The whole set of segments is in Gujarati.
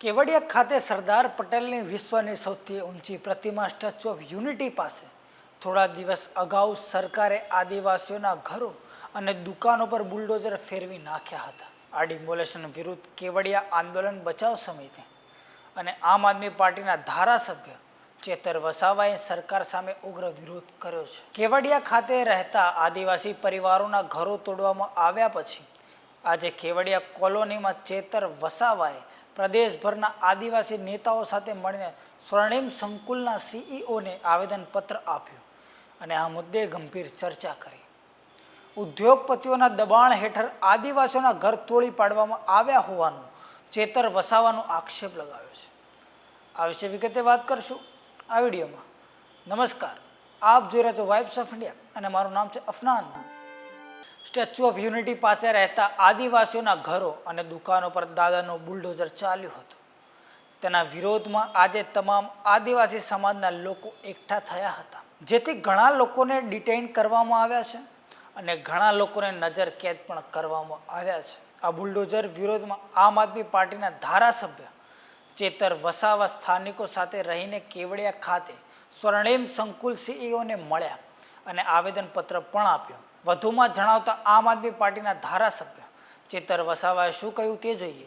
કેવડિયા ખાતે સરદાર પટેલની વિશ્વની સૌથી ઊંચી પ્રતિમા સ્ટેચ્યુ ઓફ યુનિટી પાસે થોડા દિવસ અગાઉ સરકારે આદિવાસીઓના ઘરો અને દુકાનો પર બુલડોઝર ફેરવી નાખ્યા હતા. આ ડિમોલેશન વિરુદ્ધ કેવડિયા આંદોલન બચાવ સમિતિ અને આમ આદમી પાર્ટીના ધારાસભ્ય ચેતર વસાવાએ સરકાર સામે ઉગ્ર વિરોધ કર્યો છે. કેવડિયા ખાતે રહેતા આદિવાસી પરિવારોના ઘરો તોડવામાં આવ્યા પછી આજે કેવડિયા કોલોનીમાં ચેતર વસાવાએ પ્રદેશભરના આદિવાસી નેતાઓ સાથે મળીને સ્વર્ણિમ સંકુલના સીઈઓને આવેદનપત્ર આપ્યું અને આ મુદ્દે ગંભીર ચર્ચા કરી. ઉદ્યોગપતિઓના દબાણ હેઠળ આદિવાસીઓના ઘર તોડી પાડવામાં આવ્યા હોવાનું ચેતર વસાવાનો આક્ષેપ લગાવ્યો છે. આ વિશે વિગતે વાત કરશું આ વિડીયોમાં. નમસ્કાર. આપ જોઈ રહ્યા છો વાઇબ્સ ઓફ ઇન્ડિયા અને મારું નામ છે અફનાન. સ્ટેચ્યુ ઓફ યુનિટી પાસે રહેતા આદિવાસીઓના ઘરો અને દુકાનો પર દાદાનું બુલડોઝર ચાલ્યું હતું. તેના વિરોધમાં આજે તમામ આદિવાસી સમાજના લોકો એકઠા થયા હતા. જેથી ઘણા લોકોને ડિટેઇન કરવામાં આવ્યા છે અને ઘણા લોકોને નજર કેદ પણ કરવામાં આવ્યા છે. આ બુલડોઝર વિરોધમાં આમ આદમી પાર્ટીના ધારાસભ્ય ચેતર વસાવા સ્થાનિકો સાથે રહીને કેવડિયા ખાતે સ્વર્ણિમ સંકુલ સીઈઓને મળ્યા અને આવેદનપત્ર પણ આપ્યું. વધુમાં જણાવતા આમ આદમી પાર્ટીના ધારાસભ્ય ચેતર વસાવાએ શું કહ્યું તે જોઈએ.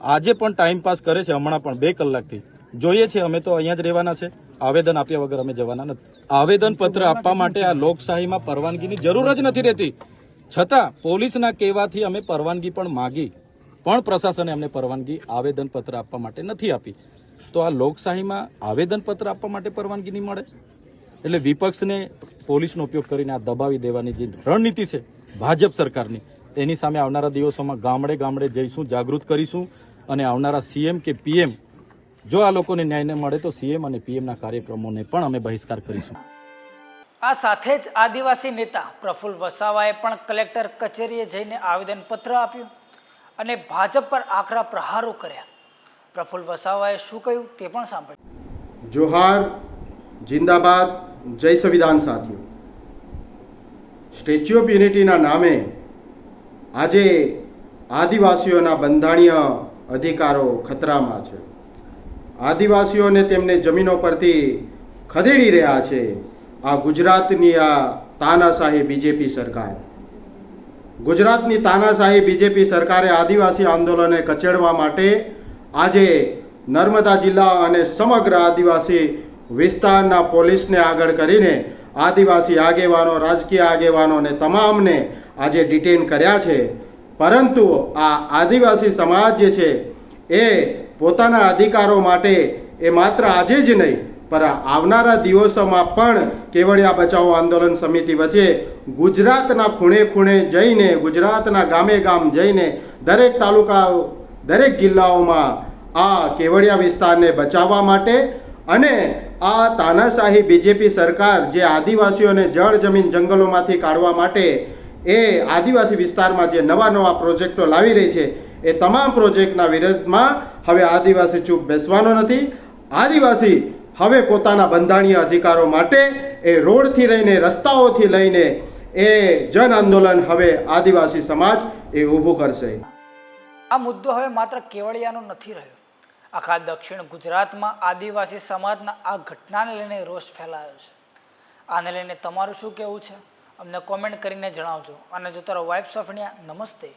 આજે પણ ટાઈમ પાસ કરે છે હમણાં પણ, બે કલાકથી. જોઈએ છે, અમે તો અહીંયા જ રહેવાના છે. આવેદન આપ્યા વગર અમે જવાના નથી. આવેદન પત્ર આપવા માટે આ લોકશાહીમાં પરવાનગીની જરૂર જ નથી રહેતી. છતાં, પોલીસના કહેવાથી અમે પરવાનગી પણ માગી. પણ પ્રશાસને અમને પરવાનગી, આવેદન પત્ર આપવા માટે નથી આપી. તો આ લોકશાહીમાં આવેદન પત્ર આપવા માટે પરવાનગી નહીં મળે? એટલે વિપક્ષને પોલીસનો ઉપયોગ કરીને આ દબાવી દેવાની જે રણનીતિ છે, ભાજપ સરકારની, એની સામે આવનારા દિવસોમાં ગામડે ગામડે જઈશું, જાગૃત કરીશું. અને આવનારા સીએમ કે પીએમ જો આ લોકોને ન્યાય ન મળે તો સીએમ અને પીએમના કાર્યક્રમોને પણ અમે બહિષ્કાર કરીશું. આ સાથે જ આદિવાસી નેતા પ્રફુલ્લ વસાવાએ પણ કલેક્ટર કચેરીએ જઈને આવેદનપત્ર આપ્યું અને ભાજપ પર આકરા પ્રહારો કર્યા. પ્રફુલ્લ વસાવાએ શું કહ્યું તે પણ સાંભળ્યું. જોહાર જિંદાબાદ જય સંવિધાન સાથીઓ. સ્ટેચ્યુ ઓફ યુનિટીના નામે આજે આદિવાસીઓના બંધારણીય અધિકારો ખતરામાં છે. આદિવાસીઓને તેમને જમીનો પરથી ખદેડી રહ્યા છે. આ ગુજરાતની આ તાનાશાહી બીજેપી સરકાર. ગુજરાતની તાનાશાહી બીજેપી સરકારે આદિવાસી આંદોલનને કચડવા માટે આજે નર્મદા જિલ્લા અને સમગ્ર આદિવાસી વિસ્તારના પોલીસને આગળ કરીને આદિવાસી આગેવાનો, રાજકીય આગેવાનો અને તમામને આજે ડિટેન કર્યા છે. પરંતુ આ આદિવાસી સમાજ જે છે, એ પોતાના અધિકારો માટે એ માત્ર આજે જ નહીં, પર આવનારા દિવસોમાં પણ કેવડિયા બચાવો આંદોલન સમિતિ વચ્ચે ગુજરાતના ખૂણે ખૂણે જઈને, ગુજરાતના ગામે ગામ જઈને દરેક તાલુકા દરેક જિલ્લાઓમાં આ કેવડિયા વિસ્તારને બચાવવા માટે અને આ તાનાશાહી બીજેપી સરકાર જે આદિવાસીઓને જળ જમીન જંગલોમાંથી કાઢવા માટે એ આદિવાસી વિસ્તારમાં જે નવા નવા પ્રોજેક્ટો લાવી રહી છે, એ તમામ પ્રોજેક્ટના વિરોધમાં હવે આદિવાસી ચૂપ બેસવાનો નથી. આદિવાસી હવે પોતાના બંધારણીય અધિકારો માટે એ રોડથી લઈને, રસ્તાઓથી લઈને એ જન આંદોલન હવે આદિવાસી સમાજ એ ઊભું કરશે. આ મુદ્દો હવે માત્ર કેવડિયાનો નથી રહ્યો. આખા દક્ષિણ ગુજરાતમાં આદિવાસી સમાજના આ ઘટનાને લઈને રોષ ફેલાયો છે. આને લઈને તમારું શું કહેવું છે? અમને કોમેન્ટ કરીને જણાવજો. અને જો તારો વાઇબ્સ ઓફ ઇન્ડિયા નમસ્તે.